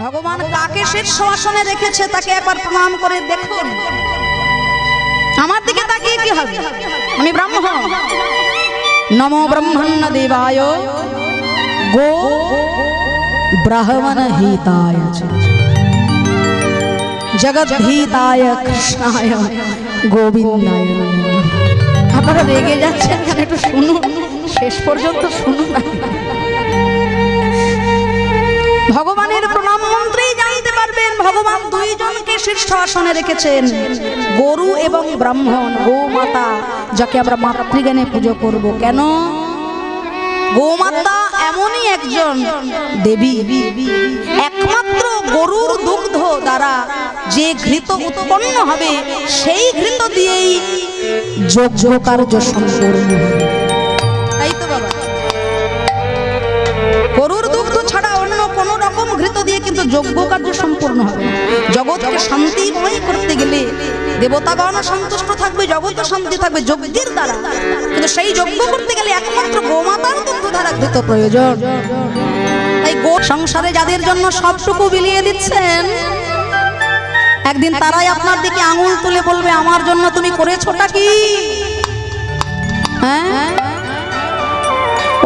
ভগবান কাকে শীর্ষ আসনে রেখেছে, তাকে একবার প্রণাম করে দেখুন। আমার দিকে তাকিয়ে কি হবে? আমি ব্রাহ্মণ। নমো ব্রহ্মণ্য দেবায়। গো ব্রাহ্মণ হিতায়। জগৎ হিতায় কৃষ্ণায়। গোবিন্দায় আপনারা রেগে যাচ্ছেন, একটু শুনুন। শেষ পর্যন্ত শুনুন। ভগবান দুইজনকে শীর্ষ আসনে রেখেছেন গরু এবং ব্রাহ্মণ, গোমাতা, যাকে আমরা মাতৃজ্ঞানে পুজো করব। কেন? গোমাতা এমনই একজন দেবী, একমাত্র গরুর দুগ্ধ দ্বারা যে ঘৃত উৎপন্ন হবে, সেই ঘৃত দিয়েই যজ্ঞ কার্য সম্পূর্ণ হবে। যজ্ঞ কার্য সম্পূর্ণ হবে। জগৎকে শান্তিময় করতে গেলে দেবতাগণ সন্তুষ্ট থাকবে, জগৎ শান্তি থাকবে যজ্ঞের দ্বারা। কিন্তু সেই যজ্ঞ করতে গেলে একমাত্র গোমাতার দুগ্ধ দ্বারা ঘৃত প্রয়োজন। তাই গো সংসারে যাদের জন্য সবটুকু বিলিয়ে দিচ্ছেন, একদিন তারাই আপনার দিকে আঙুল তুলে বলবে, আমার জন্য তুমি করেছোটা কি? হ্যাঁ?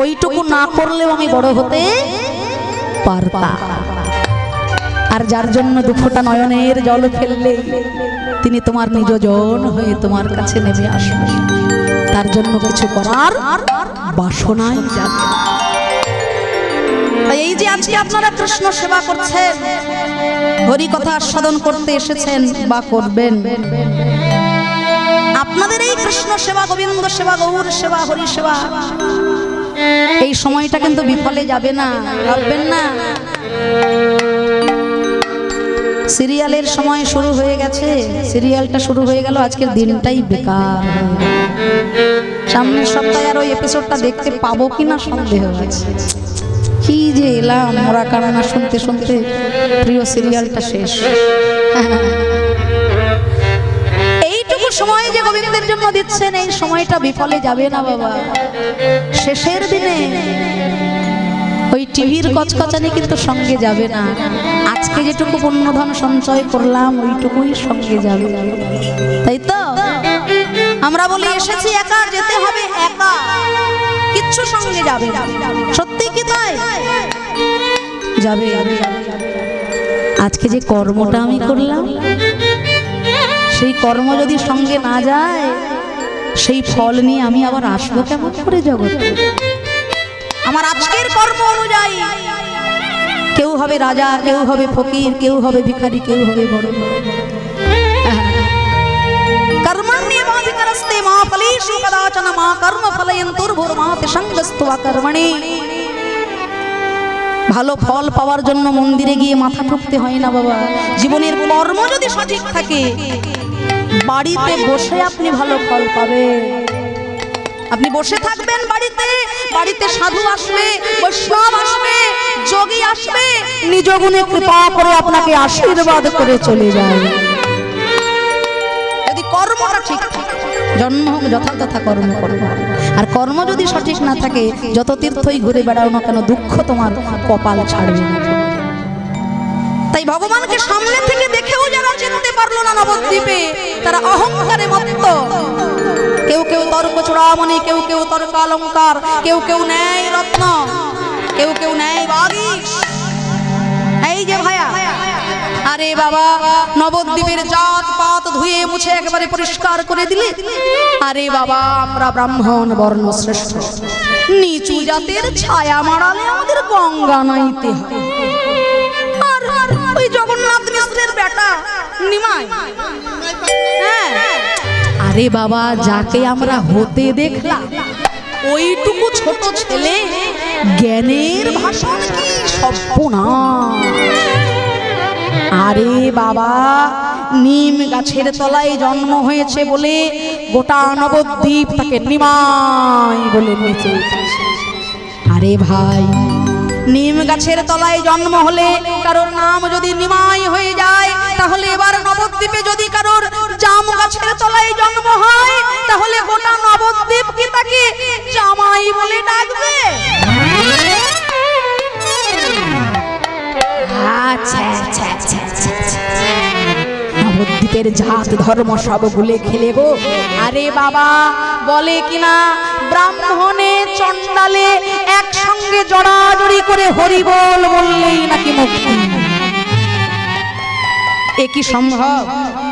ওইটুকু না করলেও আমি বড় হতে পারতাম। আর যার জন্য দুঃখটা নয়নের জল ফেললে, তিনি তোমার নিজজন হয়ে তোমার কাছে নেমে আসবে তার জন্য কিছু করার বাসনাই যাবে এই যে আজকে আপনারা কৃষ্ণ সেবা করছেন, হরি কথা আস্বাদন করতে এসেছেন বা করবেন, আপনাদের এই কৃষ্ণ সেবা, গোবিন্দ সেবা, গৌর সেবা, হরি সেবা, এই সময়টা কিন্তু বিফলে যাবে না, ভাববেন না। সিরিয়ালের সময় শুরু হয়ে গেছে। সিরিয়ালটা শুরু হয়ে গেল, আজকের দিনটাই বেকার সামনের সপ্তাহে আর ওই এপিসোডটা দেখতে পাবো কিনা সন্দেহ আছে। কি যে এলাম মোরা কারণা শুনতে শুনতে, প্রিয় সিরিয়ালটা শেষ। এইটুকু সময় যে গোবিন্দের জন্য দিচ্ছেন, এই সময়টা বিফলে যাবে না বাবা। শেষের দিনে টিভির কচকচানি কিন্তু সঙ্গে যাবে না। আজকে যেটুকু পুণ্যধন সঞ্চয় করলাম ওইটুকুই সঙ্গে যাবে। তাই তো? আমরা বলি এসেছি একা যেতে হবে একা। কিচ্ছু সঙ্গে যাবে সত্যি কি তাই? যাবে। আজকে যে কর্মটা আমি করলাম সেই কর্ম যদি সঙ্গে না যায় সেই ফল নিয়ে আমি আবার আসব কেমন করে জগতে? আমার আজকের কর্ম অনুযায়ী কেউ হবে রাজা, কেউ হবে ফকির, কেউ হবে ভিখারি, কেউ হবে বড়। মা ভালো ফল পাওয়ার জন্য মন্দিরে গিয়ে মাথা ঠুকতে হয় না বাবা। জীবনের কর্ম যদি সঠিক থাকে, বাড়িতে বসে আপনি ভালো ফল পাবেন। আপনি বসে থাকবেন বাড়িতে বাড়িতে সাধু আসবে, বৈষ্ণব আসবে, যোগী আসবে, নিজ গুণে কৃপা করে আপনাকে আশীর্বাদ করে চলে যায়। যদি কর্মটা ঠিক জন্ম হোক যথাযথা কর্ম করব আর কর্ম যদি সঠিক না থাকে, যত তীর্থই ঘুরে বেড়াও না কেন, দুঃখ তোমার কপাল ছাড়বে না। তাই ভগবানকে সামনে থেকে দেখেও যারা চিনতে পারল না নবদ্বীপে, তারা অহংকারে মত্ত। চূড়ামণি কেউ কেউ তর্ক অলঙ্কার কেউ কেউ ন্যায় রত্ন, কেউ কেউ বাগিস এই যে ভাইয়া, আরে বাবা, নবদ্বীপের জাত পাত ধুয়ে মুছে একেবারে পরিষ্কার করে দিলে? আরে বাবা, আমরা ব্রাহ্মণ বর্ণ শ্রেষ্ঠ। নিচু জাতের ছায়া মারালে আমাদের গঙ্গা নাইতে আর ওই জগন্নাথ মিশ্রের বেটা নিমাই। হ্যাঁ আরে বাবা, যাকে আমরা হতে দেখলাম, ওইটুকু ছোট ছেলে, জ্ঞানের ভাষণ কি আরে বাবা, নিম গাছের তলায় জন্ম হয়েছে বলে গোটা নবদ্বীপ তাকে নিমাই বলে বেঁচে আরে ভাই, নিম গাছের তলায় জন্ম হলে কারোর নাম যদি নিমাই হয়ে যায়, তাহলে এবার নবদ্বীপে যদি কারোর জাম গাছের তলায় জন্ম হয়, তাহলে গোটা নবদ্বীপ কি তাকে জামাই বলে ডাকবে? আচ্ছা আচ্ছা আচ্ছা আচ্ছা আচ্ছা। নবদ্বীপের জাত ধর্ম সব ভুলে খেলে গো। আরে বাবা, বলে কিনা, ব্রাহ্মণে চণ্ডালে একসঙ্গে জড়াজড়ি করে হরিবল বললেই নাকি মুক্তি। এ কি সম্ভব?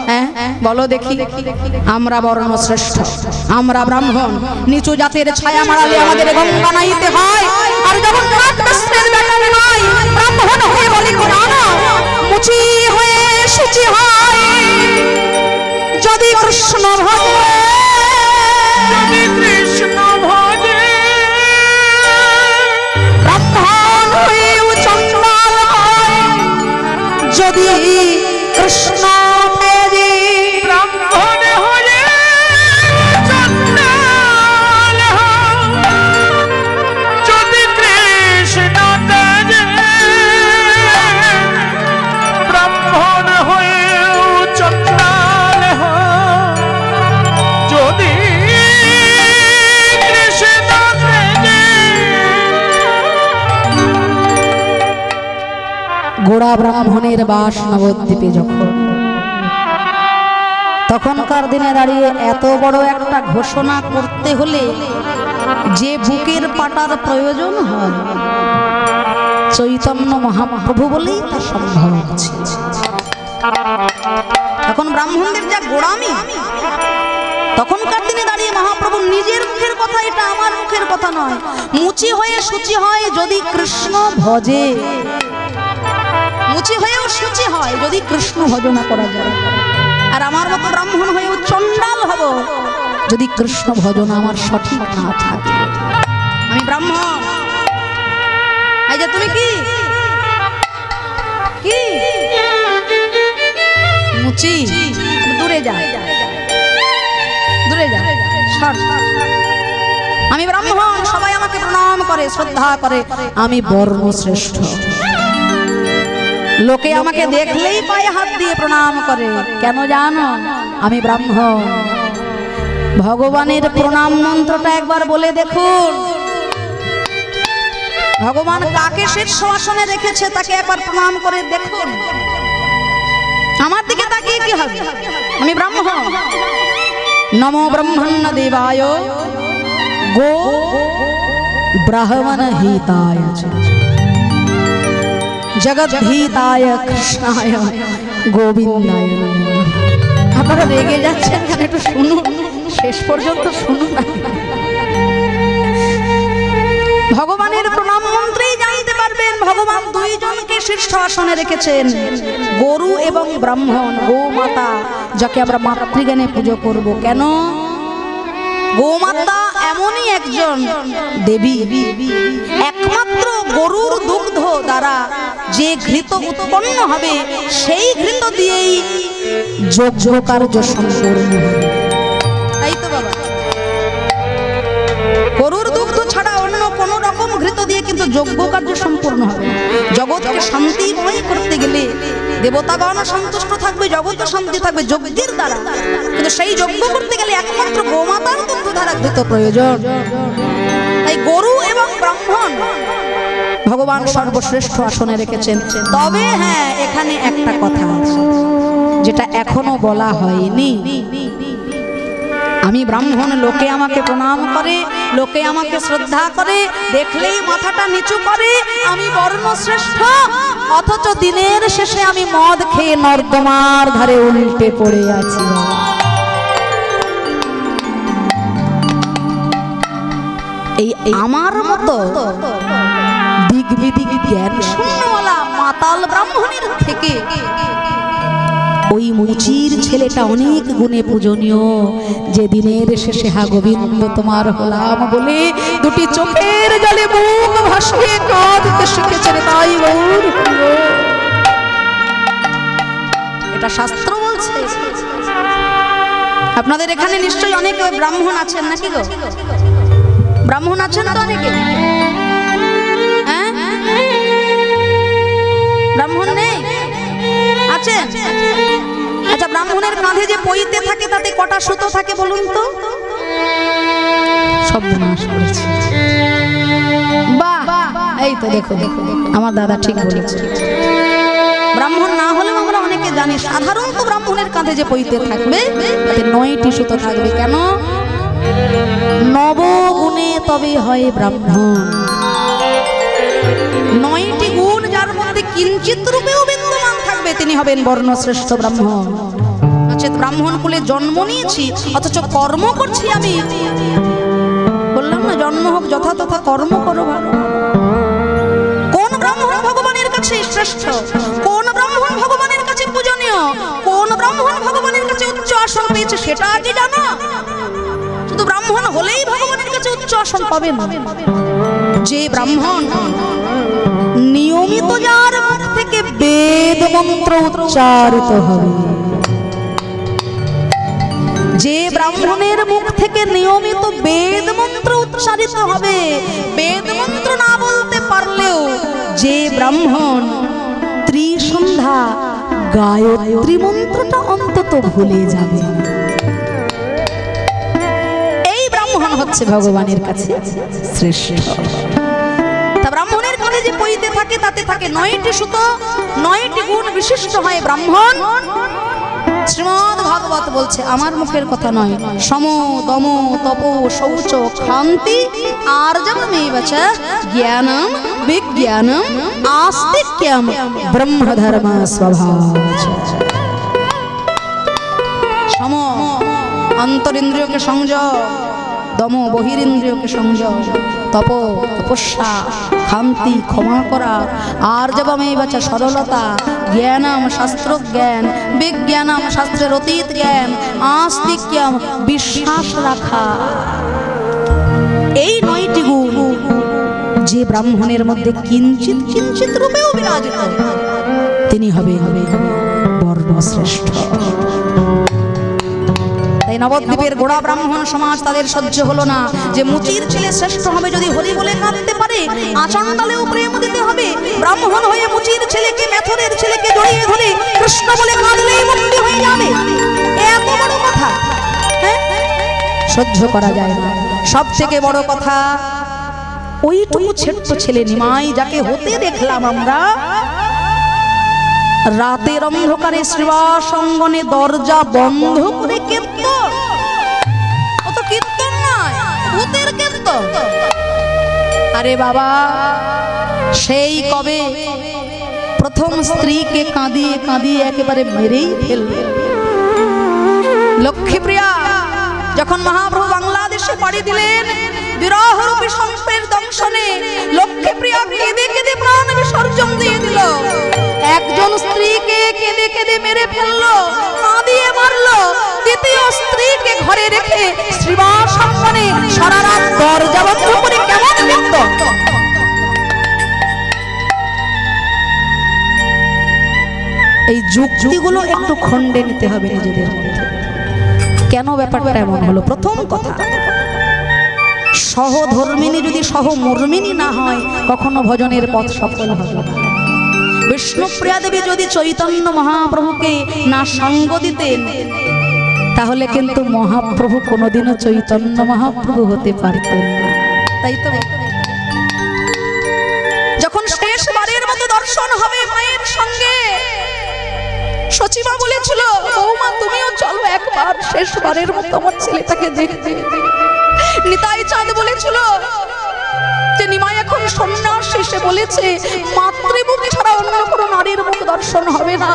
হ্যাঁ? বলো দেখি। আমরা বর্ণ শ্রেষ্ঠ আমরা ব্রাহ্মণ। নিচু জাতের ছায়া মারালে আমাদের গঙ্গা নাইতে হয়। আর যখন কৃষ্ণের নয় ব্রাহ্মণ হয়ে বলি মুচি হয়ে সুচি হয়। যদি কৃষ্ণ হয়। যদি কৃষ্ণ গোড়া ব্রাহ্মণের বাস নবদ্বীপে যখন। তখনকার দিনে দাঁড়িয়ে এত বড় একটা ঘোষণা করতে হলে যে বুকের পাটার প্রয়োজন হয়, চৈতন্য মহাপ্রভু বলেই তা সম্ভব ছিল এখন ব্রাহ্মণদের যা গোড়ামি, তখনকার দিনে দাঁড়িয়ে মহাপ্রভু নিজের মুখের কথা, এটা আমার মুখের কথা নয়। মুচি হয়ে সুচি হয় যদি কৃষ্ণ ভজে। মুচি হয়েও সূচি হয়, যদি কৃষ্ণ ভজনা করা যায়। আর আমার মতো ব্রাহ্মণ হয়েও চণ্ডাল হব, যদি কৃষ্ণ ভজন আমার সঠিক না থাকে। আমি ব্রাহ্মণ। যে তুমি কি? কি? মুচি। দূরে যা। দূরে যা। সর। আমি ব্রাহ্মণ, সবাই আমাকে প্রণাম করে, শ্রদ্ধা করে। আমি বর্ণ শ্রেষ্ঠ লোকে আমাকে দেখলেই পায়ে হাত দিয়ে প্রণাম করে। কেন জানো? আমি ব্রাহ্মণ। ভগবানের প্রণাম মন্ত্রটা একবার বলে দেখুন। ভগবান কাকে শীর্ষ আসনে রেখেছে তাকে একবার প্রণাম করে দেখুন। আমার দিকে তাকিয়ে কি হবে? আমি ব্রাহ্মণ। নমো ব্রহ্মণ্য দেবায়। গো ব্রাহ্মণ হিতায়। চ। জগদ্ভীতায় কৃষ্ণায় গোবিন্দায়। আপনারা রেগে যাচ্ছেন কেন একটু শুনুন, শেষ পর্যন্ত শুনুন না ভগবানের প্রণাম মন্ত্রেই জানতে পারবেন, ভগবান দুইজনকে শীর্ষ আসনে রেখেছেন, গরু এবং ব্রাহ্মণ, গোমাতা, যাকে আমরা মাতৃজ্ঞানে পুজো করব কেন গোমাতা এমনই একজন দেবী। একমাত্র গরুর দুগ্ধ দ্বারা যে ঘৃত উৎপন্ন হবে, সেই ঘৃত দিয়েই যজ্ঞ কার্য সম্পূর্ণ তাই তো বাবা। গরুর দুগ্ধ ছাড়া অন্য কোন রকম ঘৃত দিয়ে কিন্তু যজ্ঞ কার্য সম্পূর্ণ হবে। জগৎকে শান্তিময় করতে গেলে দেবতাগণ সন্তুষ্ট থাকবে, জগৎ শান্তি থাকবে, যজ্ঞের দ্বারা। কিন্তু সেই যজ্ঞ করতে গেলে একমাত্র গোমাতার দুগ্ধ দ্বারা ঘৃত প্রয়োজন। তাই গরু এবং ব্রাহ্মণ ভগবান সর্বশ্রেষ্ঠ আসনে রেখেছেন। তবে হ্যাঁ এখানে একটা কথা যেটা এখনও বলা হয়নি। আমি ব্রাহ্মণ, লোকে আমাকে প্রণাম করে, লোকে আমাকে শ্রদ্ধা করে, দেখলেই মাথাটা নিচু করে, আমি বর্ণ শ্রেষ্ঠ অথচ দিনের শেষে আমি মদ খেয়ে নর্দমার ধারে উল্টে পড়ে আছি। এই আমার মতো দিক বিদিক জ্ঞান শূন্যওয়ালা মাতাল ব্রাহ্মণের থেকে মুচির ছেলেটা অনেক গুণে পূজনীয়। যে দিনের শেষে, হা গোবিন্দ, তোমার হলাম বলে দুটি চোখের জলে মুখ ভাসিয়ে কাঁদতে শিখেছে রে তাই এটা শাস্ত্র বলছে? আপনাদের এখানে নিশ্চয়ই অনেক ব্রাহ্মণ আছেন নাকি গো? ব্রাহ্মণ আছেন তো অনেকে? হ্যাঁ? ব্রাহ্মণ নেই? আছেন? ব্রাহ্মণের কাঁধে যে পইতে থাকে তাতে কটা সুতো থাকে বলুন তো? সব নাশ করেছে। বাহ এই তো দেখো আমার দাদা ঠিক বলেছে। সাধারণত ব্রাহ্মণের কাঁধে যে পইতে থাকবে তাতে নয়টি সুতো থাকবে কেন? নবগুণে তবে হয় ব্রাহ্মণ। নয়টি গুণ যার মধ্যে কিঞ্চিত রূপেও বিদ্যমান থাকবে তিনি হবেন বর্ণশ্রেষ্ঠ ব্রাহ্মণ। নচেত ব্রাহ্মণ কুলে জন্ম নিয়েছি, অথচ কর্ম করছি আমি। বললাম না, জন্ম হোক যথাতথা কর্ম করো ভালো। কোন ব্রাহ্মণ ভগবানের কাছে শ্রেষ্ঠ? কোন ব্রাহ্মণ ভগবানের কাছে পূজনীয়? কোন ব্রাহ্মণ ভগবানের কাছে উচ্চ আসন পেয়েছে, সেটা কি জানো? শুধু ব্রাহ্মণ হলেই ভগবানের কাছে উচ্চ আসন পাবে না। যে ব্রাহ্মণ নিয়মিত যার থেকে বেদ মন্ত্র উচ্চারিত হবে যে ব্রাহ্মণের মুখ থেকে নিয়মিত বেদ মন্ত্র উচ্চারিত হবে বেদ মন্ত্র না বলতে পারলেও যে ব্রাহ্মণ ত্রিসন্ধ্যা গায়ত্রী মন্ত্রটা অন্তত ভুলে যাবে। এই ব্রাহ্মণ হচ্ছে ভগবানের কাছে শ্রেষ্ঠ। তা ব্রাহ্মণের কাছে যে পইতে থাকে, তাতে থাকে নয়টি সুতো, নয়টি গুণ বিশিষ্ট হয় ব্রাহ্মণ। শ্রীমদ ভাগবত বলছে, আমার মুখের কথা নয়। সম দম তপ, শৌচ ক্ষান্তি আর মেয়ে বাচা জ্ঞানম, বিজ্ঞানম, আস্তিক্যম, ব্রহ্মধর্ম স্বভাব সম, অন্তরিন্দ্রিয়কে সংযম। দম বহিরিন্দ্রিয়কে সংযম, তপ, তপস্যা শান্তি ক্ষমা করা, আর জবামে বাচা সরলতা, জ্ঞানম শাস্ত্র জ্ঞান বিজ্ঞানম শাস্ত্রের অতীত জ্ঞান, আস্তিক্যম বিশ্বাস রাখা। এই নয়টি গুণ যে ব্রাহ্মণের মধ্যে কিঞ্চিত কিঞ্চিত রূপেও বিরাজিত, তিনি হবে বর্ণশ্রেষ্ঠ তাই নবদ্বীপের গোড়া ব্রাহ্মণ সমাজ তাদের সহ্য হলো না। যে মুচির ছেলে শ্রেষ্ঠ হবে যদি হরি বলে কাঁদতে পারে, আচণ্ডালেও প্রেম দিতে হবে। ব্রাহ্মণ হয়ে মুচির ছেলেকে, মেথরের ছেলেকে জড়িয়ে ধরে কৃষ্ণ বলে কাঁদলেই মুক্তি হয়ে যাবে। এত বড় কথা। হ্যাঁ? সহ্য করা যায় না। সব থেকে বড় কথা, ওইটুকু ছোট্ট ছেলে নিমাই যাকে হতে দেখলাম আমরা, রাতের অন্ধকারে শ্রীবাস অঙ্গনে দরজা বন্ধ করে আরে বাবা, সেই কবে প্রথম স্ত্রীকে কাঁদিয়ে কাঁদিয়ে একেবারে মেরেই ফেলবে লক্ষ্মীপ্রিয়া, যখন মহাপ্রভু বাংলাদেশে পাড়ি দিলেন বিরহ রূপী দংশনে, লক্ষ্মীপ্রিয়া কেঁদে কেঁদে প্রাণ বিসর্জন দিয়ে দিল। একজন স্ত্রীকে কেঁদে কেঁদে মেরে ফেলল। দ্বিতীয় স্ত্রীকে ঘরে রেখে শ্রীবাস সম্মানে সারা দরজা বন্ধ করে কেমন এই একটু খণ্ডে নিতে হবে নিজেদের কেন ব্যাপারটা এমন হলো? প্রথম কথা, সহধর্মিনী যদি না হয়, কখনো ভজনের পথ সফল হবে বিষ্ণুপ্রিয়া দেবী যদি চৈতন্য মহাপ্রভুকে না সঙ্গ দিতেন তাহলে কিন্তু মহাপ্রভু কোনোদিনও চৈতন্য মহাপ্রভু হতে পারতেন তাই তো? যখন শেষবারের মতো দর্শন হবে মায়ের সঙ্গে সচিবা বলেছিল, বৌমা, তুমিও চলো একবার শেষবারের মতো আমার ছেলেটাকে দেখতে। নিতাই চাঁদ বলেছিল যে নিমাই এখন সন্ন্যাস শেষে বলেছে, মাতৃমুখী ছাড়া অন্য কোনো নারীর মুখ দর্শন হবে না।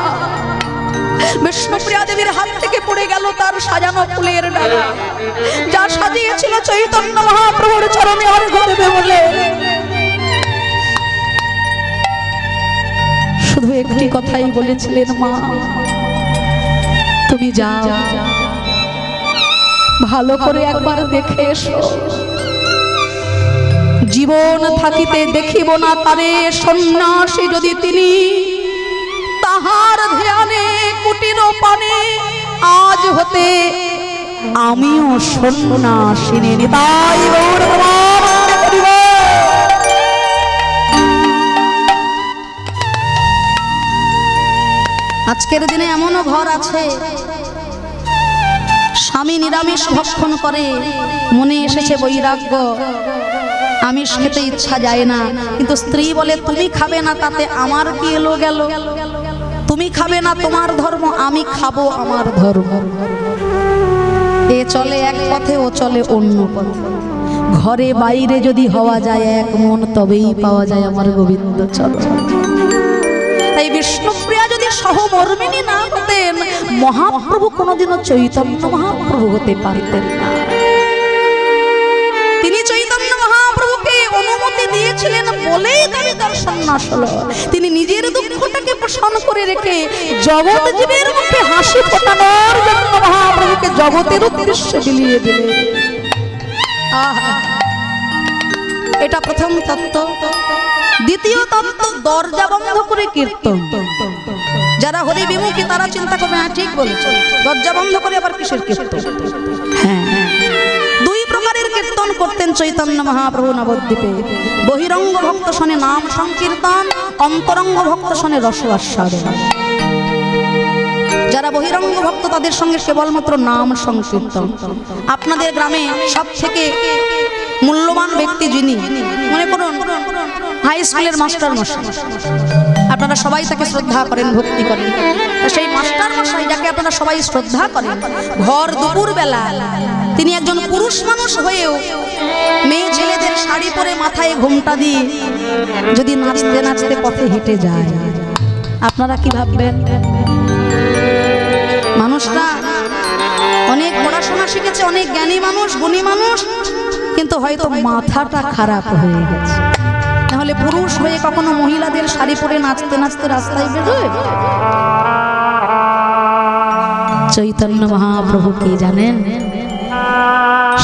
বিষ্ণুপ্রিয়া দেবীর হাত থেকে পড়ে গেল তার সাজানো ফুলের ডালা। যা সাজিয়েছিল চৈতন্য মহাপ্রভুর চরণে অর্ঘ বলে শুধু একটি কথাই বলেছিলেন মা, তুমি যাও। ভালো করে একবার দেখে এসো। জীবন থাকিতে দেখিব না তারে সন্ন্যাসী যদি তিনি, তাহার ধ্যানে কুটির পানে আজ হতে আমিও সন্ন্যাসিনী নিতাই আজকের দিনে এমনও ঘর আছে, স্বামী নিরামিষ ভক্ষণ করে, মনে এসেছে বৈরাগ্য। আমিষ খেতে ইচ্ছা যায় না, কিন্তু স্ত্রী বলে, তুমি খাবে না, তাতে আমার কি এলো গেল? তুমি খাবে না তোমার ধর্ম, আমি খাব আমার ধর্ম। এ চলে এক পথে, ও চলে অন্য পথে। ঘরে বাইরে যদি হওয়া যায় এক মন, তবেই পাওয়া যায় আমার গোবিন্দ চরণ তাই বিষ্ণুপ্রিয়া যদি সহমর্মিনী না হতেন, মহাপ্রভু কোনোদিনও চৈতন্য মহাপ্রভু হতে পারতেন না। তিনি চৈতন্য মহাপ্রভুকে অনুমতি দিয়েছিলেন বলেই তার দর্শন হলো। তিনি নিজের দুঃখটাকে পোষণ করে রেখে জগৎ জীবের মুখে হাসি ফোটানোর জন্য মহাপ্রভুকে জগতের উদ্দেশ্যে বিলিয়ে আহা। এটা প্রথম তত্ত্ব। দ্বিতীয় তত্ত্ব, দরজা বন্ধ করে কীর্তন। যারা হরি বিমুখী, তারা চিন্তা করবে হ্যাঁ ঠিক বলছে। দরজা বন্ধ করে আবার কিসের কীর্তন? হ্যাঁ প্রকারের কীর্তন করতেন চৈতন্য মহাপ্রভু নবদ্বীপে। বহিরঙ্গ ভক্ত শনে নাম সংকীর্তন, অন্তরঙ্গ ভক্ত শনে রস আস্বাদন যারা বহিরঙ্গ ভক্ত, তাদের সঙ্গে কেবলমাত্র নাম সংকীর্তন। আপনাদের গ্রামে সব থেকে মূল্যবান ব্যক্তি যিনি, মনে করুন হাই স্কুলের মাস্টার মশাই। আপনারা সবাই তাকে শ্রদ্ধা করেন, ভক্তি করেন। সেই মাস্টার মশাই যাকে আপনারা সবাই শ্রদ্ধা করেন, ঘর দুপুর বেলা তিনি একজন পুরুষ মানুষ হয়েও মেয়ে ছেলেদের শাড়ি পরে মাথায় ঘোমটা দিয়ে যদি নাচতে নাচতে পথে হেঁটে যায়, আপনারা কি ভাববেন? মানুষটা অনেক পড়াশোনা শিখেছে, অনেক জ্ঞানী মানুষ, গুণী মানুষ, কিন্তু হয়তো মাথাটা খারাপ হয়ে গেছে। তাহলে পুরুষ হয়ে কখনো মহিলাদের শাড়ি পরে নাচতে নাচতে রাস্তায় বেরোয়? চৈতন্য মহাপ্রভু কি জানেন?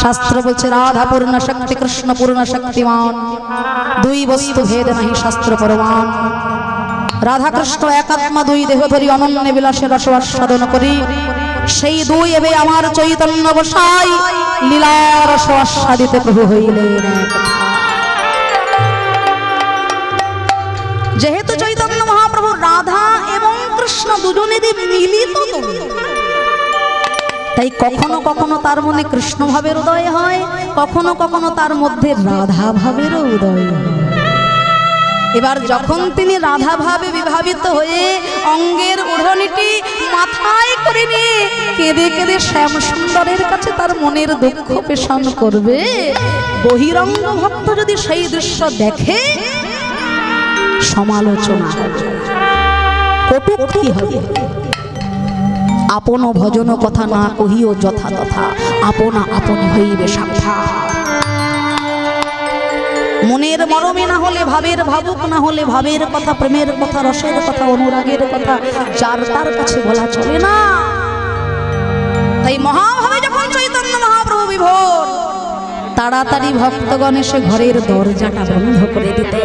শাস্ত্র বলছে, রাধা পূর্ণ শক্তি, কৃষ্ণ পূর্ণ শক্তিমান, দুই বস্তু ভেদ নাহি শাস্ত্র পরমান রাধা কৃষ্ণ একাত্মা দুই দেহ ধরি অনন্য রস আস্বাদন করি। সেই দুই এবে আমার চৈতন্য বসাই লীলার আস্বাদিতে প্রভু হইলেন। দুজনেরই মিলিত তনু। তাই কখনো কখনো তার মনে কৃষ্ণ ভাবের উদয় হয়, কখনো কখনো তার মধ্যে রাধা ভাবেরও উদয় হয় এবার যখন তিনি রাধা ভাবে বিভাবিত হয়ে অঙ্গের ওড়নিটি মাথায় করে নিয়ে কেঁদে কেঁদে শ্যাম সুন্দরের কাছে তার মনের দুঃখ পেশন করবে, বহিরঙ্গ ভক্ত যদি সেই দৃশ্য দেখে, সমালোচনা। কটূক্তি হবে আপন ভজন কথা না কহিও যথা তথা, আপনা আপনি হইবে সাক্ষাৎ। মনের মরমে না হলে ভাবের ভাবুক, না হলে ভাবের কথা, প্রেমের কথা, রসের কথা, অনুরাগের কথা, যার তার কাছে বলা চলে না। তাই মহাভাবে যখন চৈতন্য মহাপ্রভু বিভোর, তাড়াতাড়ি ভক্তগণ এসে ঘরের দরজাটা বন্ধ করে দিতে।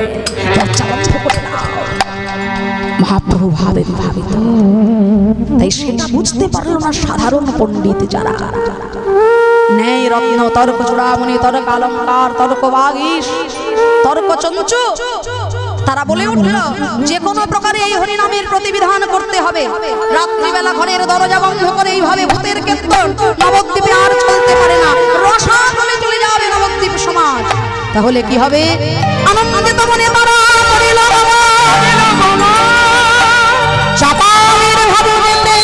মহাপ্রভু ভাবে ভাবিত তাই সেটা বুঝতে পারল না সাধারণ পণ্ডিত যারা ন্যায় রত্ন তর্ক চূড়ামণি তর্ক অলঙ্কার তর্ক বাগীশ তর্ক চঞ্চু তারা বলে উঠল যে কোনো প্রকারে এই হরিনামের প্রতিবিধান করতে হবে রাত্রিবেলা ঘরের দরজা বন্ধ করে এইভাবে ভূতের কীর্তন নবদ্বীপে আর চলতে পারে না রসাতলে চলে যাবে নবদ্বীপ সমাজ তাহলে কি হবে আনন্দিত মনে তারা করিল চাপালের ভাবুকেতে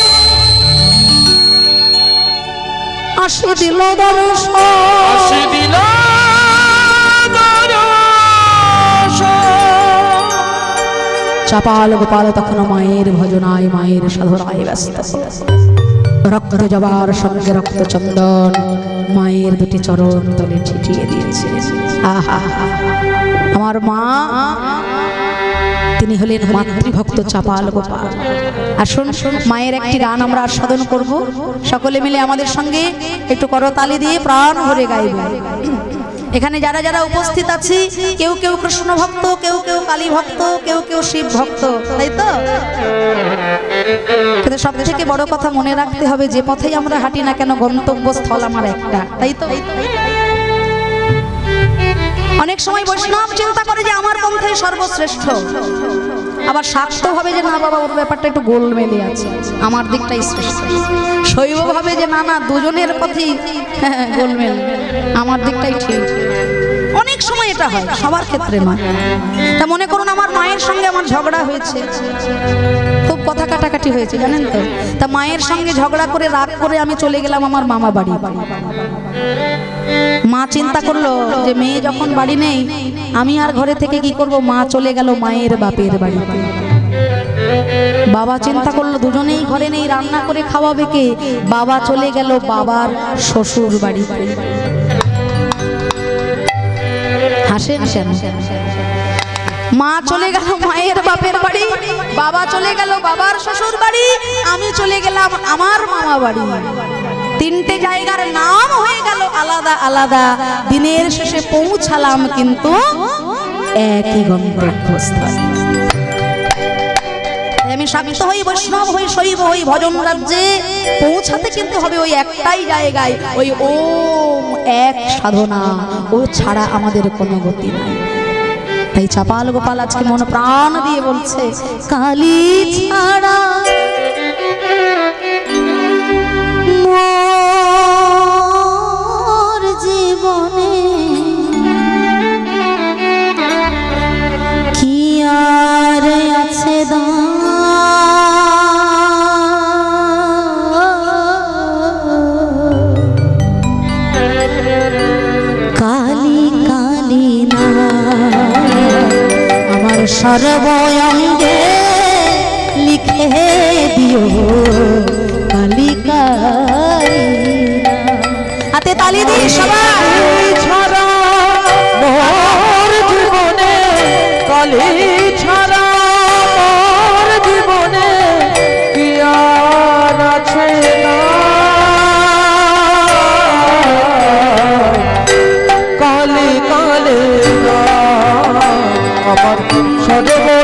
আসি দিল দর্শন আসি দিল চাপাল গোপাল তখন মায়ের ভজনায় মায়ের সাধনায় ব্যস্ত। রক্ত জবার সঙ্গে রক্ত চন্দন মায়ের দুটি চরণ তলে ছিটিয়ে দিয়েছে। আহা। আমার মা তিনি হলেন মাতৃভক্ত চাপাল গোপাল। আসুন, মায়ের একটি গান আমরা আস্বাদন করব। সকলে মিলে আমাদের সঙ্গে একটু করতালি দিয়ে প্রাণ ভরে গাইবেন এখানে যারা যারা উপস্থিত আছি, কেউ কেউ কৃষ্ণ ভক্ত, কেউ কেউ কালী ভক্ত, কেউ কেউ শিব ভক্ত, তাই তো? কিন্তু সব থেকে বড় কথা মনে রাখতে হবে, যে পথেই আমরা হাঁটি না কেন, গন্তব্যস্থল আমার একটা, তাই তো? অনেক সময় বৈষ্ণব চিন্তা করে যে আমার পন্থাই সর্বশ্রেষ্ঠ। আবার শাক্ত ভাবে যে, না বাবা, ওর ব্যাপারটা একটু গোলমেলে আছে। আমার দিকটাই শ্রেষ্ঠ। শৈব ভাবে যে, না না, দুজনের পথেই গোলমেল। আমার দিকটাই ঠিক। অনেক সময় এটা হয়, সবার ক্ষেত্রে নয়। তা মনে করুন, আমার মায়ের সঙ্গে আমার ঝগড়া হয়েছে। কথা কাটাকাটি হয়েছে, জানেন তো? তা মায়ের সঙ্গে ঝগড়া করে, রাগ করে আমি চলে গেলাম আমার মামা বাড়ি। মা চিন্তা করল যে মেয়ে যখন বাড়ি নেই, আমি আর ঘরে থেকে কি করব? মা চলে গেল মায়ের বাপের বাড়িতে। বাবা চিন্তা করল, দুজনেই ঘরে নেই, রান্না করে খাওয়াবে কে? বাবা চলে গেল বাবার শ্বশুর বাড়িতে। হাসেন কেন মা চলে গেল মায়ের বাপের বাড়ি বাবা চলে গেল বাবার শ্বশুর বাড়ি আমি চলে গেলাম আমার মামা বাড়ি। তিনটে জায়গার নাম হয়ে গেল আলাদা আলাদা। দিনের শেষে পৌঁছালাম কিন্তু একই গন্তব্যস্থলে। আমি শাক্ত হই বৈষ্ণব হই শৈব হই ভজন রাজ্যে। পৌঁছাতে কিন্তু হবে ওই একটাই জায়গায় ওই ওম এক সাধনা। ও ছাড়া আমাদের কোনো গতি নাই। তাই চাপাল গোপাল আজকে মন প্রাণ দিয়ে বলছে কালী ছাড়া সর্বঙ্গে লিখে দিও কালি কালি হাতে তালি দিই সবাই। সর্বঙ্গে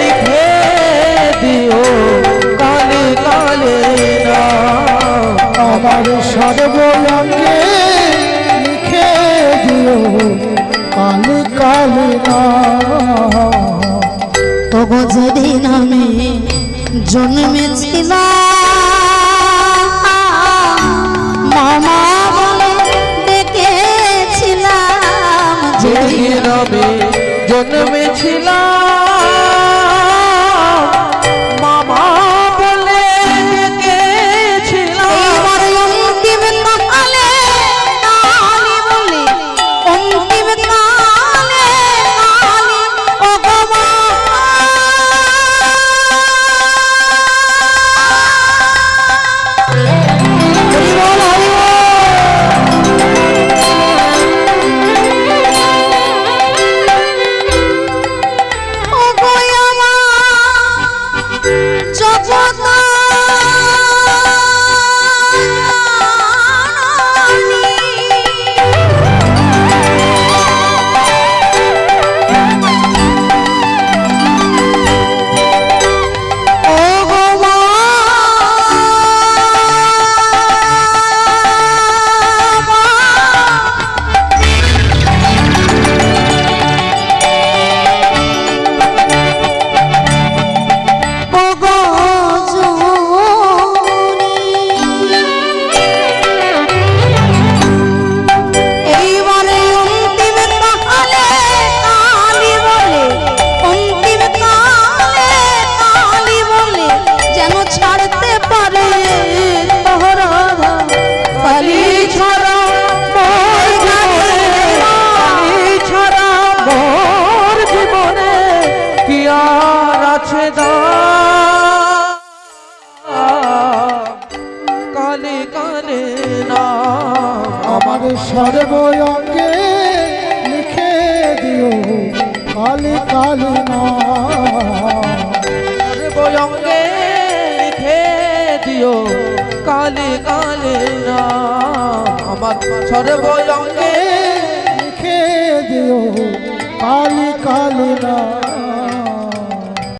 লিখে দিও কালি কালে আমার না তবু যদি আমি জন্মেছিলাম জন্মেছিলাম